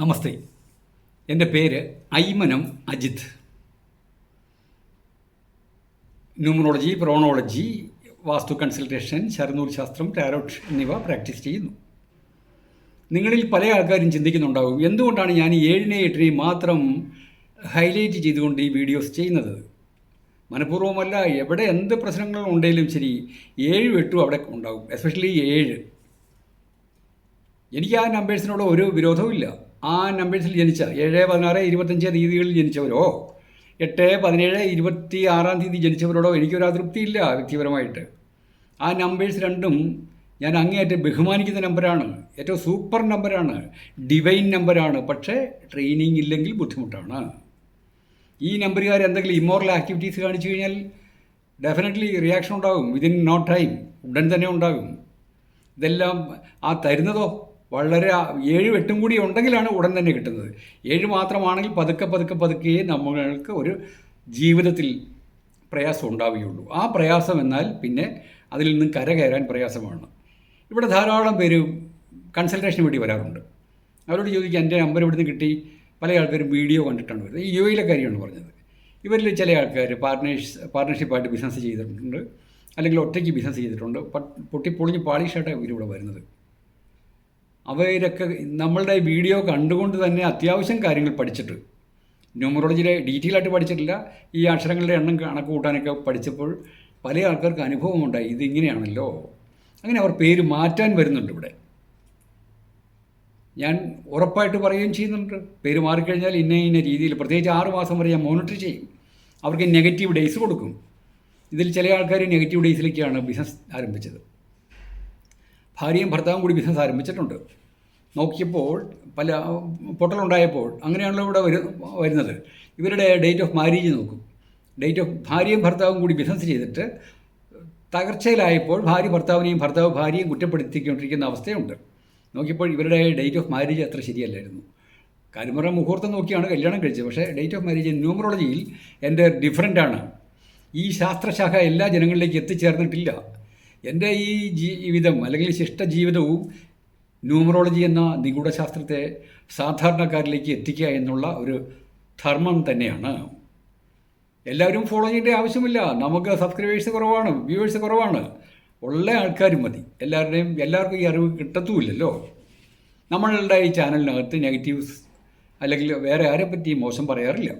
നമസ്തേ. എന്റെ പേര് ഐമനം അജിത്. ന്യൂമറോളജി പ്രോണോളജി വാസ്തു കൺസൾട്ടേഷൻ ശരനൂർ ശാസ്ത്രം ടാരോട്ട് എന്നിവ പ്രാക്ടീസ് ചെയ്യുന്നു. നിങ്ങളിൽ പല ആൾക്കാരും ചിന്തിക്കുന്നുണ്ടാവും എന്തുകൊണ്ടാണ് ഞാൻ ഈ ഏഴിനെയും എട്ടിനെയും മാത്രം ഹൈലൈറ്റ് ചെയ്തുകൊണ്ട് ഈ വീഡിയോസ് ചെയ്യുന്നത്? മനഃപൂർവമല്ല എവിടെ എന്ത് പ്രശ്നങ്ങൾ ഉണ്ടെങ്കിലും ശരി ഏഴും എട്ടും അവിടെ ഉണ്ടാവും എസ്പെഷ്യലി ഏഴ്. എനിക്ക് ആ നമ്പേഴ്സിനോട് ഒരു വിരോധവും ആ നമ്പേഴ്സിൽ ജനിച്ച ഏഴ് പതിനാറ് ഇരുപത്തഞ്ച് തീയതികളിൽ ജനിച്ചവരോ? എട്ട് പതിനേഴ് ഇരുപത്തി ആറാം തീയതി ജനിച്ചവരോടോ എനിക്കൊരു അതൃപ്തിയില്ല വ്യക്തിപരമായിട്ട്. ആ നമ്പേഴ്സ് രണ്ടും ഞാൻ അങ്ങേയറ്റം ബഹുമാനിക്കുന്ന നമ്പറാണ് ഏറ്റവും സൂപ്പർ നമ്പറാണ് ഡിവൈൻ നമ്പറാണ് പക്ഷേ ട്രെയിനിങ് ഇല്ലെങ്കിൽ ബുദ്ധിമുട്ടാണ്. ഈ നമ്പറുകാർ എന്തെങ്കിലും ഇമ്മോറൽ ആക്ടിവിറ്റീസ് കാണിച്ചു കഴിഞ്ഞാൽ ഡെഫിനറ്റ്ലി റിയാക്ഷൻ ഉണ്ടാകും. Within no time. ഉടൻ തന്നെ ഉണ്ടാകും. ഇതെല്ലാം ആ തരുന്നതോ വളരെ ഏഴും എട്ടും കൂടി ഉണ്ടെങ്കിലാണ് ഉടൻ തന്നെ കിട്ടുന്നത്. ഏഴ് മാത്രമാണെങ്കിൽ പതുക്കെ പതുക്കെ പതുക്കെ നമ്മൾക്ക് ഒരു ജീവിതത്തിൽ പ്രയാസം ഉണ്ടാവുകയുള്ളൂ. ആ പ്രയാസം എന്നാൽ പിന്നെ അതിൽ നിന്ന് കരകയറാൻ പ്രയാസമാണ്. ഇവിടെ ധാരാളം പേര് കൺസൾട്ടേഷന് വേണ്ടി വരാറുണ്ട്. അവരോട് ചോദിക്കുക എന്റെ നമ്പർ ഇവിടുന്ന് കിട്ടി. പല ആൾക്കാരും വീഡിയോ കണ്ടിട്ടാണ് വരുന്നത്. ഈ യു എയിലെ കാര്യമാണ് പറഞ്ഞത്. ഇവരിൽ ചില ആൾക്കാർ പാർട്ട്നേഴ്സ് പാർട്ട്ണർഷിപ്പായിട്ട് ബിസിനസ് ചെയ്തിട്ടുണ്ട്. അല്ലെങ്കിൽ ഒറ്റയ്ക്ക് ബിസിനസ് ചെയ്തിട്ടുണ്ട്. പൊട്ടിപ്പൊളിഞ്ഞ് പാളിഷായിട്ടാണ് ഇവരിവിടെ വരുന്നത്. അവരൊക്കെ നമ്മളുടെ വീഡിയോ കണ്ടുകൊണ്ട് തന്നെ അത്യാവശ്യം കാര്യങ്ങൾ പഠിച്ചിട്ട് ന്യൂമറോളജിയിലെ ഡീറ്റെയിൽ ആയിട്ട് പഠിച്ചിട്ടില്ല. ഈ അക്ഷരങ്ങളുടെ എണ്ണം കണക്ക് കൂട്ടാനൊക്കെ പഠിച്ചപ്പോൾ പല ആൾക്കാർക്ക് അനുഭവമുണ്ടായി ഇതിങ്ങനെയാണല്ലോ. അങ്ങനെ അവർ പേര് മാറ്റാൻ വരുന്നുണ്ട് ഇവിടെ. ഞാൻ ഉറപ്പായിട്ട് പറയുകയും ചെയ്യുന്നുണ്ട്. പേര് മാറിക്കഴിഞ്ഞാൽ ഇന്ന ഇന്ന രീതിയിൽ പ്രത്യേകിച്ച് ആറ് മാസം വരെ ഞാൻ മോണിറ്റർ ചെയ്യും. അവർക്ക് നെഗറ്റീവ് ഡേയ്സ് കൊടുക്കും. ഇതിൽ ചില ആൾക്കാർ നെഗറ്റീവ് ഡേയ്സിലേക്കാണ് ബിസിനസ് ആരംഭിച്ചത്. ഭാര്യയും ഭർത്താവും കൂടി ബിസിനസ് ആരംഭിച്ചിട്ടുണ്ട്. നോക്കിയപ്പോൾ പല പൊട്ടലുണ്ടായപ്പോൾ അങ്ങനെയാണല്ലോ ഇവിടെ വരു വരുന്നത്. ഇവരുടെ ഡേറ്റ് ഓഫ് മാരേജ് നോക്കും. ഡേറ്റ് ഓഫ് ഭാര്യയും ഭർത്താവും കൂടി ബിസിനസ് ചെയ്തിട്ട് തകർച്ചയിലായപ്പോൾ ഭാര്യ ഭർത്താവിനെയും ഭർത്താവ് ഭാര്യയും കുറ്റപ്പെടുത്തിക്കൊണ്ടിരിക്കുന്ന അവസ്ഥയുണ്ട്. നോക്കിയപ്പോൾ ഇവരുടെ ഡേറ്റ് ഓഫ് മാരേജ് അത്ര ശരിയല്ലായിരുന്നു. കരിമറ മുഹൂർത്തം നോക്കിയാണ് കല്യാണം കഴിച്ചത്. പക്ഷേ ഡേറ്റ് ഓഫ് മാരേജ് ന്യൂമറോളജിയിൽ എന്റെ ഡിഫറന്റാണ് ഈ ശാസ്ത്രശാഖ എല്ലാ ജനങ്ങളിലേക്ക് എത്തിച്ചേർന്നിട്ടില്ല. എന്റെ ഈ ജീവിതം അല്ലെങ്കിൽ ശിഷ്ട ജീവിതവും ന്യൂമറോളജി എന്ന നിഗൂഢശാസ്ത്രത്തെ സാധാരണക്കാരിലേക്ക് എത്തിക്കുക എന്നുള്ള ഒരു ധർമ്മം തന്നെയാണ്. എല്ലാവരും ഫോളോ ചെയ്യേണ്ട ആവശ്യമില്ല. നമുക്ക് സബ്സ്ക്രൈബേഴ്സ് കുറവാണ് വ്യൂവേഴ്സ് കുറവാണ്. ഉള്ള ആൾക്കാരും മതി. എല്ലാവരുടെയും എല്ലാവർക്കും ഈ അറിവ് കിട്ടത്തുമില്ലല്ലോ. നമ്മളുടെ ഈ ചാനലിനകത്ത് നെഗറ്റീവ്സ് അല്ലെങ്കിൽ വേറെ ആരെ പറ്റി മോശം പറയാറില്ല.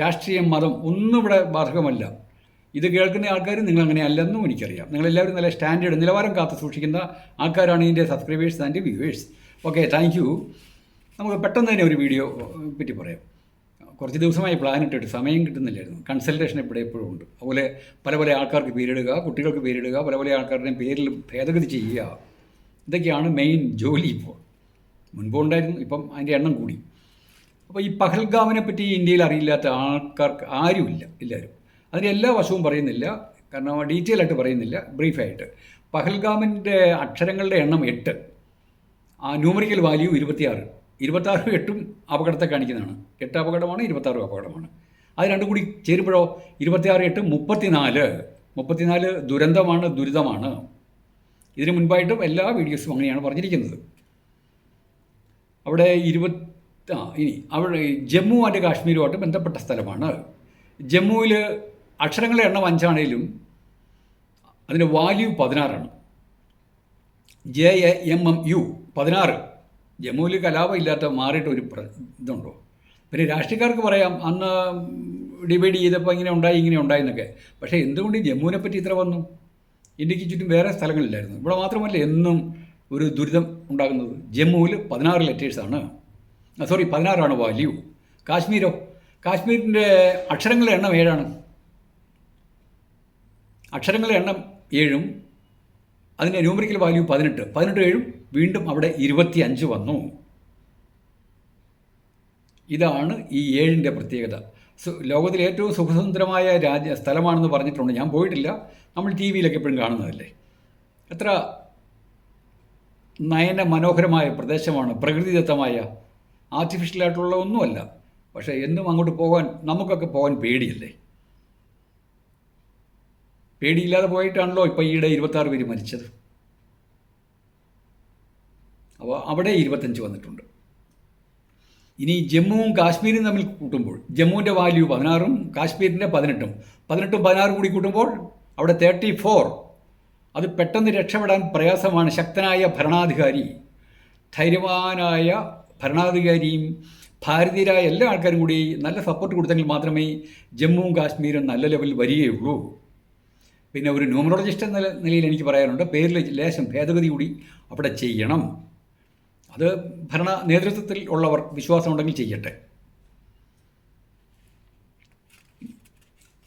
രാഷ്ട്രീയം മതം ഒന്നും ഇവിടെ ബാധകമല്ല. ഇത് കേൾക്കുന്ന ആൾക്കാർ നിങ്ങൾ അങ്ങനെ അല്ലെന്നും എനിക്കറിയാം. നിങ്ങളെല്ലാവരും നല്ല സ്റ്റാൻഡേർഡ് നിലവാരം കാത്തു സൂക്ഷിക്കുന്ന ആൾക്കാരാണ് ഇതിന്റെ subscribers and viewers okay thank you നമുക്ക് പെട്ടെന്ന് തന്നെ ഒരു വീഡിയോ പറ്റി പറയാം. കുറച്ച് ദിവസമായി പ്ലാൻ ഇട്ടിട്ട് സമയം കിട്ടുന്നില്ലായിരുന്നു. കൺസൾട്ടേഷൻ ഇവിടെ എപ്പോഴും ഉണ്ട്. അതുപോലെ പല പല ആൾക്കാർക്ക് പേരിടുക കുട്ടികൾക്ക് പേരിടുക പല പല ആൾക്കാരുടെയും പേരിൽ ഭേദഗതി ചെയ്യുക. ഇതൊക്കെയാണ് മെയിൻ ജോലി ഇപ്പോൾ. മുൻപുണ്ടായിരുന്നു ഇപ്പം അതിന്റെ എണ്ണം കൂടി. അപ്പോൾ ഈ പഹൽഗാമിനെ പറ്റി ഇന്ത്യയിൽ അറിയില്ലാത്ത ആൾക്കാർക്ക് ആരുമില്ല എല്ലാവരും. അതിന്റെ എല്ലാ വശവും പറയുന്നില്ല. കാരണം ഡീറ്റെയിൽ ആയിട്ട് പറയുന്നില്ല. ബ്രീഫായിട്ട് പഹൽഗാമിന്റെ അക്ഷരങ്ങളുടെ എണ്ണം എട്ട്. ആ ന്യൂമറിക്കൽ വാല്യൂ ഇരുപത്തിയാറ്. ഇരുപത്താറും എട്ടും അപകടത്തെ കാണിക്കുന്നതാണ്. എട്ട് അപകടമാണ് ഇരുപത്താറും അപകടമാണ്. അത് രണ്ടും കൂടി ചേരുമ്പോഴോ? ഇരുപത്തിയാറ് എട്ട് മുപ്പത്തിനാല്. മുപ്പത്തിനാല് ദുരന്തമാണ് ദുരിതമാണ്. ഇതിനു മുൻപായിട്ടും എല്ലാ വീഡിയോസും അങ്ങനെയാണ് പറഞ്ഞിരിക്കുന്നത്. അവിടെ ഇരുപത്തി ആ ഇനി അവിടെ ജമ്മു ആൻഡ് കാശ്മീരുമായിട്ട് ബന്ധപ്പെട്ട സ്ഥലമാണ്. ജമ്മുവിൽ അക്ഷരങ്ങളുടെ എണ്ണം അഞ്ചാണേലും അതിന്റെ value പതിനാറാണ്. J A M M U പതിനാറ്. ജമ്മുവിൽ കലാപം ഇല്ലാത്ത മാറിയിട്ട് ഒരു ഇതുണ്ടോ? പിന്നെ രാഷ്ട്രീയക്കാർക്ക് പറയാം അന്ന് ഡിവൈഡ് ചെയ്തപ്പോൾ ഇങ്ങനെ ഉണ്ടായി ഇങ്ങനെ ഉണ്ടായി എന്നൊക്കെ. പക്ഷേ എന്തുകൊണ്ട് ജമ്മുവിനെ പറ്റി ഇത്ര വന്നു? ഇന്ത്യയ്ക്ക് ചുറ്റും വേറെ സ്ഥലങ്ങളില്ലായിരുന്നു. ഇവിടെ മാത്രമല്ല എന്നും ഒരു ദുരിതം ഉണ്ടാകുന്നത്. ജമ്മുവിൽ പതിനാറ് ലെറ്റേഴ്സാണ് സോറി പതിനാറാണ് വാല്യൂ കാശ്മീരോ? കാശ്മീരിന്റെ അക്ഷരങ്ങളുടെ എണ്ണം ഏഴാണ്. അക്ഷരങ്ങളുടെ എണ്ണം ഏഴും അതിന്റെ ന്യൂമറിക്കൽ വാല്യൂ പതിനെട്ട്. പതിനെട്ട് ഏഴും വീണ്ടും അവിടെ ഇരുപത്തി അഞ്ച് വന്നു. ഇതാണ് ഈ ഏഴിന്റെ പ്രത്യേകത. ലോകത്തിലെ ഏറ്റവും സുഖസുന്ദരമായ രാജ്യ സ്ഥലമാണെന്ന് പറഞ്ഞിട്ടുണ്ട്. ഞാൻ പോയിട്ടില്ല. നമ്മൾ ടി വിയിലൊക്കെ എപ്പോഴും കാണുന്നതല്ലേ? എത്ര നയന മനോഹരമായ പ്രദേശമാണ് പ്രകൃതിദത്തമായ ആർട്ടിഫിഷ്യലായിട്ടുള്ള ഒന്നുമല്ല. പക്ഷേ എന്നും അങ്ങോട്ട് പോകാൻ നമുക്കൊക്കെ പോകാൻ പേടിയല്ലേ? പേടിയില്ലാതെ പോയിട്ടാണല്ലോ ഇപ്പോൾ ഈയിടെ ഇരുപത്താറ് പേര് മരിച്ചത്. അപ്പോൾ അവിടെ ഇരുപത്തഞ്ച് വന്നിട്ടുണ്ട്. ഇനി ജമ്മുവും കാശ്മീരും തമ്മിൽ കൂട്ടുമ്പോൾ ജമ്മുവിന്റെ വാല്യൂ പതിനാറും കാശ്മീരിന്റെ പതിനെട്ടും. പതിനെട്ടും പതിനാറും കൂടി കൂട്ടുമ്പോൾ അവിടെ തേർട്ടി ഫോർ അത് പെട്ടെന്ന് രക്ഷപ്പെടാൻ പ്രയാസമാണ്. ശക്തനായ ഭരണാധികാരി ധൈര്യവാനായ ഭരണാധികാരിയും ഭാരതീയരായ എല്ലാ ആൾക്കാരും കൂടി നല്ല സപ്പോർട്ട് കൊടുത്തെങ്കിൽ മാത്രമേ ജമ്മുവും കാശ്മീരും നല്ല ലെവലിൽ വരികയുള്ളൂ. പിന്നെ ഒരു ന്യൂമറോളജിസ്റ്റ് എന്ന നിലയിൽ എനിക്ക് പറയാനുണ്ട് പേരിൽ ലേശം ഭേദഗതി കൂടി അവിടെ ചെയ്യണം. അത് ഭരണ നേതൃത്വത്തിൽ ഉള്ളവർ വിശ്വാസമുണ്ടെങ്കിൽ ചെയ്യട്ടെ.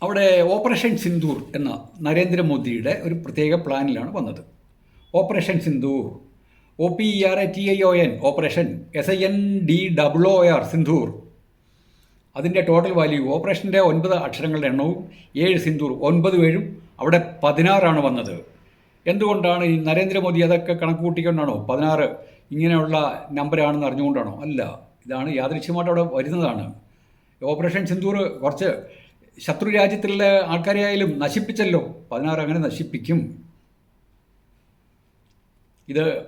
അവിടെ ഓപ്പറേഷൻ സിന്ദൂർ എന്ന നരേന്ദ്രമോദിയുടെ ഒരു പ്രത്യേക പ്ലാനിലാണ് വന്നത്. Operation Sindoor O P E R A T I O N operation S I N D W O R Sindoor അതിന്റെ ടോട്ടൽ വാല്യൂ ഓപ്പറേഷന്റെ ഒൻപത് അക്ഷരങ്ങളുടെ എണ്ണവും ഏഴ് സിന്ദൂർ ഒൻപത് ഏഴും അവിടെ പതിനാറാണ് വന്നത്. എന്തുകൊണ്ടാണ് ഈ നരേന്ദ്രമോദി അതൊക്കെ കണക്ക് കൂട്ടിക്കൊണ്ടാണോ പതിനാറ് ഇങ്ങനെയുള്ള നമ്പരാണെന്ന് അറിഞ്ഞുകൊണ്ടാണോ? അല്ല ഇതാണ് യാദൃശ്യമായിട്ട് അവിടെ വരുന്നതാണ്. ഓപ്പറേഷൻ സിന്ദൂർ കുറച്ച് ശത്രു രാജ്യത്തിലുള്ള ആൾക്കാരെ ആയാലും നശിപ്പിച്ചല്ലോ. പതിനാറ് അങ്ങനെ നശിപ്പിക്കും. ഇത്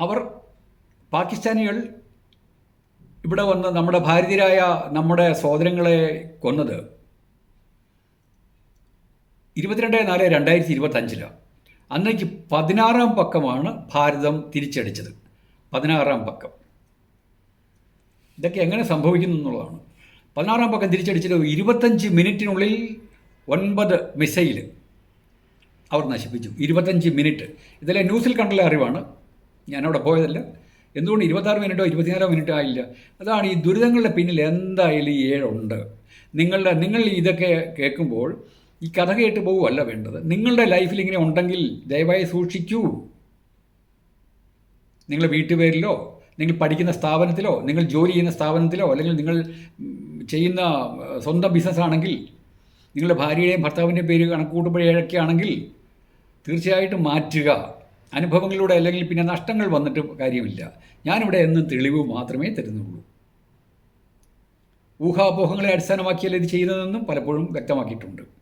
അവർ പാകിസ്ഥാനികൾ ഇവിടെ വന്ന് നമ്മുടെ ഭാരതീയരായ നമ്മുടെ സഹോദരങ്ങളെ കൊന്നത്. ഇരുപത്തിരണ്ട് നാല് രണ്ടായിരത്തി ഇരുപത്തഞ്ചിലാണ് അന്നേക്ക് പതിനാറാം പക്കമാണ് ഭാരതം തിരിച്ചടിച്ചത്. പതിനാറാം പക്കം. ഇതൊക്കെ എങ്ങനെ സംഭവിക്കുന്നു എന്നുള്ളതാണ്. പതിനാറാം പക്കം തിരിച്ചടിച്ചിട്ട് ഇരുപത്തഞ്ച് മിനിറ്റിനുള്ളിൽ ഒൻപത് മിസൈൽ അവർ നശിപ്പിച്ചു. ഇരുപത്തഞ്ച് മിനിറ്റ്. ഇതിലെ ന്യൂസിൽ കണ്ടുള്ള അറിവാണ്. ഞാനവിടെ പോയതല്ല. എന്തുകൊണ്ട് ഇരുപത്താറ് മിനിറ്റോ ഇരുപത്തിനാലോ മിനിറ്റോ ആയില്ല? അതാണ് ഈ ദുരിതങ്ങളുടെ പിന്നിൽ എന്തായാലും ഈ ഏഴുണ്ട് നിങ്ങളുടെ നിങ്ങൾ ഇതൊക്കെ കേൾക്കുമ്പോൾ ഈ കഥ കേട്ട് പോവുമല്ല വേണ്ടത്. നിങ്ങളുടെ ലൈഫിൽ ഇങ്ങനെ ഉണ്ടെങ്കിൽ ദയവായി സൂക്ഷിക്കൂ. നിങ്ങൾ വീട്ടുപേരിലോ നിങ്ങൾ പഠിക്കുന്ന സ്ഥാപനത്തിലോ നിങ്ങൾ ജോലി ചെയ്യുന്ന സ്ഥാപനത്തിലോ അല്ലെങ്കിൽ നിങ്ങൾ ചെയ്യുന്ന സ്വന്തം ബിസിനസ് ആണെങ്കിൽ നിങ്ങളുടെ ഭാര്യയുടെയും ഭർത്താവിന്റെയും പേര് കണക്കൂട്ടുമ്പോഴൊക്കെ ആണെങ്കിൽ തീർച്ചയായിട്ടും മാറ്റുക. അനുഭവങ്ങളിലൂടെ അല്ലെങ്കിൽ പിന്നെ നഷ്ടങ്ങൾ വന്നിട്ട് കാര്യമില്ല. ഞാനിവിടെ എന്നും തെളിവ് മാത്രമേ തരുന്നുള്ളൂ. ഊഹാപോഹങ്ങളെ അടിസ്ഥാനമാക്കിയല്ല ഇത് ചെയ്യുന്നതെന്നും പലപ്പോഴും വ്യക്തമാക്കിയിട്ടുണ്ട്.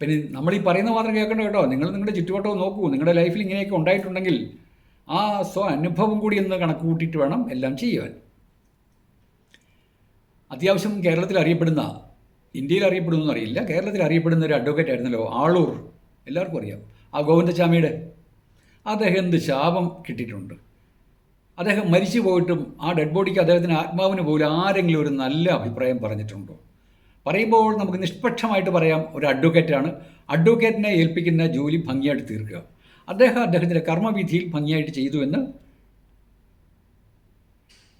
പിന്നെ നമ്മൾ ഈ പറയുന്ന മാത്രം കേൾക്കണ്ട കേട്ടോ. നിങ്ങൾ നിങ്ങളുടെ ചുറ്റുവട്ടവും നോക്കൂ. നിങ്ങളുടെ ലൈഫിൽ ഇങ്ങനെയൊക്കെ ഉണ്ടായിട്ടുണ്ടെങ്കിൽ ആ സ്വ അനുഭവം കൂടി ഒന്ന് കണക്ക് കൂട്ടിയിട്ട് വേണം എല്ലാം ചെയ്യുവാൻ. അത്യാവശ്യം കേരളത്തിൽ അറിയപ്പെടുന്ന ഇന്ത്യയിൽ അറിയപ്പെടുന്നു അറിയില്ല. കേരളത്തിൽ അറിയപ്പെടുന്ന ഒരു അഡ്വക്കേറ്റ് ആയിരുന്നല്ലോ ആളൂർ. എല്ലാവർക്കും അറിയാം. ആ ഗോവിന്ദസ്വാമിയുടെ അദ്ദേഹം എന്ത് ശാപം കിട്ടിയിട്ടുണ്ട്. അദ്ദേഹം മരിച്ചു പോയിട്ടും ആ ഡെഡ് ബോഡിക്ക് അദ്ദേഹത്തിന് ആത്മാവിന് പോലും ആരെങ്കിലും ഒരു നല്ല അഭിപ്രായം പറഞ്ഞിട്ടുണ്ടോ? പറയുമ്പോൾ നമുക്ക് നിഷ്പക്ഷമായിട്ട് പറയാം ഒരു അഡ്വക്കേറ്റാണ് അഡ്വക്കേറ്റിനെ ഏൽപ്പിക്കുന്ന ജോലി ഭംഗിയായിട്ട് തീർക്കുക. അദ്ദേഹം അദ്ദേഹത്തിന്റെ കർമ്മവിധിയിൽ ഭംഗിയായിട്ട് ചെയ്തു എന്ന്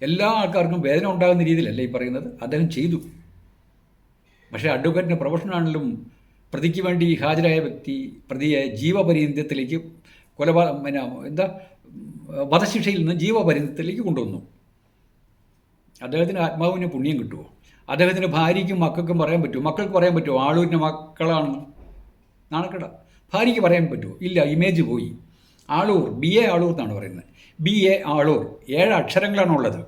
എല്ലാ ആൾക്കാർക്കും വേദന ഉണ്ടാകുന്ന രീതിയിലല്ല ഈ പറയുന്നത്? അദ്ദേഹം ചെയ്തു. പക്ഷേ അഡ്വക്കേറ്റിന്റെ പ്രൊഫഷനാണെങ്കിലും പ്രതിക്ക് വേണ്ടി ഹാജരായ വ്യക്തി പ്രതിയെ ജീവപര്യന്തത്തിലേക്ക് കൊലപാ പിന്നെ എന്താ വധശിക്ഷയിൽ നിന്ന് ജീവപര്യന്തത്തിലേക്ക് കൊണ്ടുവന്നു. അദ്ദേഹത്തിന് ആത്മാവിന് പുണ്യം കിട്ടുമോ അദ്ദേഹത്തിന്റെ ഭാര്യയ്ക്കും മക്കൾക്കും പറയാൻ പറ്റുമോ? മക്കൾക്ക് പറയാൻ പറ്റുമോ? ആളൂരിന്റെ മക്കളാണെന്ന്? നാണക്കട. ഭാര്യയ്ക്ക് പറയാൻ പറ്റുമോ? ഇല്ല ഇമേജ് പോയി. ആളൂർ ബി എ ആളൂർ എന്നാണ് പറയുന്നത്. ബി എ ആളൂർ ഏഴ് അക്ഷരങ്ങളാണ് ഉള്ളത്.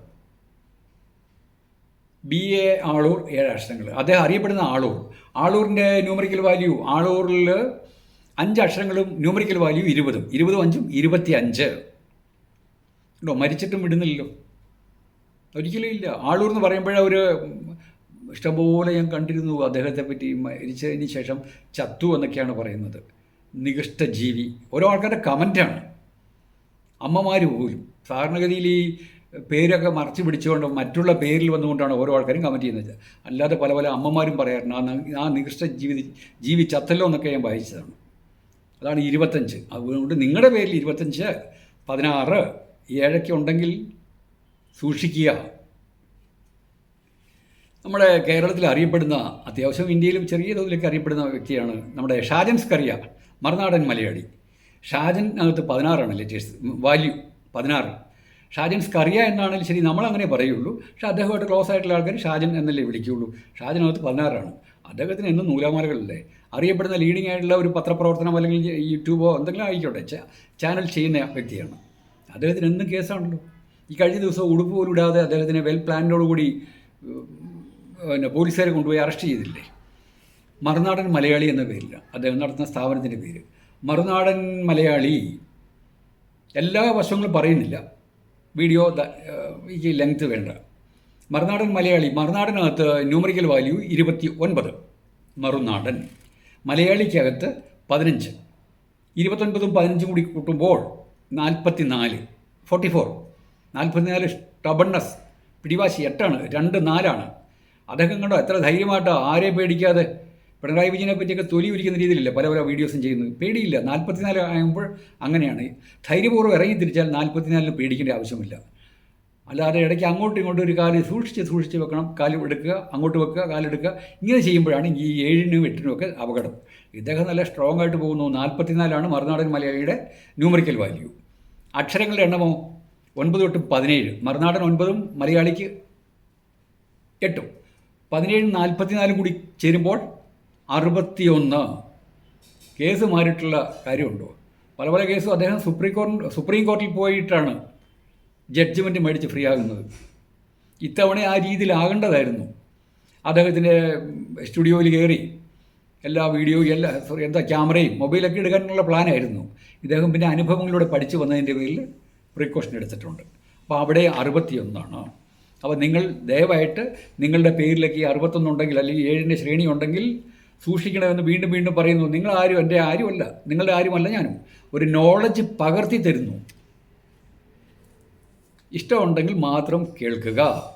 ബി എ ആളൂർ ഏഴ് അക്ഷരങ്ങൾ. അദ്ദേഹം അറിയപ്പെടുന്ന ആളൂർ. ആളൂരിന്റെ ന്യൂമറിക്കൽ വാല്യൂ ആളൂരിൽ അഞ്ച് അക്ഷരങ്ങളും ന്യൂമറിക്കൽ വാല്യൂ ഇരുപതും. ഇരുപതും അഞ്ചും ഇരുപത്തി അഞ്ച്. കേട്ടോ മരിച്ചിട്ടും വിടുന്നില്ലല്ലോ. ഒരിക്കലും ഇല്ല. ആളൂർ എന്ന് പറയുമ്പോഴേ ഒരു ഇഷ്ടംപോലെ ഞാൻ കണ്ടിരുന്നു അദ്ദേഹത്തെ പറ്റി മരിച്ചതിന് ശേഷം ചത്തു എന്നൊക്കെയാണ് പറയുന്നത്. നികൃഷ്ട ജീവി. ഓരോ ആൾക്കാരുടെ കമന്റാണ് അമ്മമാർ പോലും. സാധാരണഗതിയിൽ ഈ പേരൊക്കെ മറച്ചു പിടിച്ചുകൊണ്ട് മറ്റുള്ള പേരിൽ വന്നുകൊണ്ടാണ് ഓരോ ആൾക്കാരും കമന്റ് ചെയ്യുന്നത്. അല്ലാതെ പല പല അമ്മമാരും പറയാറുണ്ട് ആ ആ നികൃഷ്ട ജീവി ജീവി ചത്തല്ലോ എന്നൊക്കെ ഞാൻ വായിച്ചതാണ്. അതാണ് ഇരുപത്തഞ്ച്. അതുകൊണ്ട് നിങ്ങളുടെ പേരിൽ ഇരുപത്തഞ്ച് പതിനാറ് ഏഴൊക്കെ ഉണ്ടെങ്കിൽ സൂക്ഷിക്കുക. നമ്മുടെ കേരളത്തിൽ അറിയപ്പെടുന്ന അത്യാവശ്യം ഇന്ത്യയിലും ചെറിയ തോതിലൊക്കെ അറിയപ്പെടുന്ന വ്യക്തിയാണ് നമ്മുടെ ഷാജൻ സ്കറിയ മറുനാടൻ മലയാളി. ഷാജൻ അകത്ത് പതിനാറാണ് ലെറ്റേഴ്സ് വാല്യൂ പതിനാറ്. ഷാജൻ സ്കറിയ എന്നാണെങ്കിൽ ശരി നമ്മളങ്ങനെ പറയുള്ളൂ. പക്ഷേ അദ്ദേഹമായിട്ട് ക്ലോസ് ആയിട്ടുള്ള ആൾക്കാർ ഷാജൻ എന്നല്ലേ വിളിക്കുകയുള്ളൂ. ഷാജനകത്ത് പതിനാറാണ്. അദ്ദേഹത്തിന് എന്നും നൂലാമാലകളല്ലേ? അറിയപ്പെടുന്ന ലീഡിംഗ് ആയിട്ടുള്ള ഒരു പത്രപ്രവർത്തനം അല്ലെങ്കിൽ യൂട്യൂബോ എന്തെങ്കിലും ആയിക്കോട്ടെ ചാനൽ ചെയ്യുന്ന വ്യക്തിയാണ്. അദ്ദേഹത്തിന് എന്നും കേസാണല്ലോ ഈ കഴിഞ്ഞ ദിവസം ഉടുപ്പ് പോലും ഇടാതെ അദ്ദേഹത്തിന് വെൽ പ്ലാനോടുകൂടി പിന്നെ പോലീസുകാരെ കൊണ്ടുപോയി അറസ്റ്റ് ചെയ്തില്ലേ? മറുനാടൻ മലയാളി എന്ന പേരില്ല അദ്ദേഹം നടത്തുന്ന സ്ഥാപനത്തിന്റെ പേര്. മറുനാടൻ മലയാളി എല്ലാ വശങ്ങളും പറയുന്നില്ല. വീഡിയോ ഈ ലെങ്ത് വേണ്ട. മറുനാടൻ മലയാളി മറുനാടനകത്ത് ന്യൂമറിക്കൽ വാല്യൂ ഇരുപത്തി ഒൻപത് മറുനാടൻ മലയാളിക്കകത്ത് പതിനഞ്ച്. ഇരുപത്തൊൻപതും പതിനഞ്ചും കൂടി കൂട്ടുമ്പോൾ നാൽപ്പത്തി നാല് ഫോർട്ടി ഫോർ. നാൽപ്പത്തിനാല് ടബണ്ണസ് പിടിവാശി എട്ടാണ്. രണ്ട് നാലാണ്. അദ്ദേഹം കണ്ടോ എത്ര ധൈര്യമായിട്ടോ ആരെയും പേടിക്കാതെ? പിണറായി വിജയനെ പറ്റിയൊക്കെ തൊലി ഉരിക്കുന്ന രീതിയിലല്ല പല പല വീഡിയോസും ചെയ്യുന്നത്? പേടിയില്ല. നാൽപ്പത്തിനാല് ആകുമ്പോൾ അങ്ങനെയാണ്. ധൈര്യപൂർവം ഇറങ്ങി തിരിച്ചാൽ നാൽപ്പത്തിനാലിന് പേടിക്കേണ്ട ആവശ്യമില്ല. അല്ലാതെ ഇടയ്ക്ക് അങ്ങോട്ടും ഇങ്ങോട്ടും ഒരു കാലം സൂക്ഷിച്ച് സൂക്ഷിച്ച് വെക്കണം. കാൽ എടുക്കുക അങ്ങോട്ട് വെക്കുക കാലെടുക്കുക ഇങ്ങനെ ചെയ്യുമ്പോഴാണ് ഈ ഏഴിനും എട്ടിനും ഒക്കെ അപകടം. ഇദ്ദേഹം നല്ല സ്ട്രോങ് ആയിട്ട് പോകുന്നു. നാൽപ്പത്തിനാലാണ് മറുനാടൻ മലയാളിയുടെ ന്യൂമറിക്കൽ വാല്യൂ അക്ഷരങ്ങളുടെ എണ്ണമോ? ഒൻപത് തൊട്ട് പതിനേഴ്. മറുനാടൻ ഒൻപതും മലയാളിക്ക് എട്ടും. പതിനേഴും നാൽപ്പത്തിനാലും കൂടി ചേരുമ്പോൾ അറുപത്തിയൊന്ന് കേസ് മാറിയിട്ടുള്ള കാര്യമുണ്ടോ? പല പല കേസും അദ്ദേഹം സുപ്രീം കോടതി സുപ്രീം കോടതിയിൽ പോയിട്ടാണ് ജഡ്ജ്മെന്റ് മേടിച്ച് ഫ്രീ ആകുന്നത് ഇത്തവണ ആ രീതിയിലാകേണ്ടതായിരുന്നു. അദ്ദേഹത്തിന്റെ സ്റ്റുഡിയോയിൽ കയറി എല്ലാ വീഡിയോയും എല്ലാ സോറി എന്താ ക്യാമറയും മൊബൈലൊക്കെ എടുക്കാനുള്ള പ്ലാനായിരുന്നു. ഇദ്ദേഹം പിന്നെ അനുഭവങ്ങളിലൂടെ പഠിച്ചു വന്നതിന്റെ പേരിൽ പ്രിക്കോഷൻ എടുത്തിട്ടുണ്ട്. അപ്പോൾ അവിടെ അറുപത്തിയൊന്നാണ്. അപ്പോൾ നിങ്ങൾ ദയവായിട്ട് നിങ്ങളുടെ പേരിലേക്ക് അറുപത്തൊന്നുണ്ടെങ്കിൽ അല്ലെങ്കിൽ ഏഴിന്റെ ശ്രേണി ഉണ്ടെങ്കിൽ സൂക്ഷിക്കണമെന്ന് വീണ്ടും വീണ്ടും പറയുന്നു. നിങ്ങൾ ആരും എന്റെ ആരുമല്ല. നിങ്ങളുടെ ആരുമല്ല ഞാനും. ഒരു നോളജ് പകർത്തി തരുന്നു. ഇഷ്ടമുണ്ടെങ്കിൽ മാത്രം കേൾക്കുക.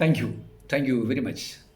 Thank you thank you very much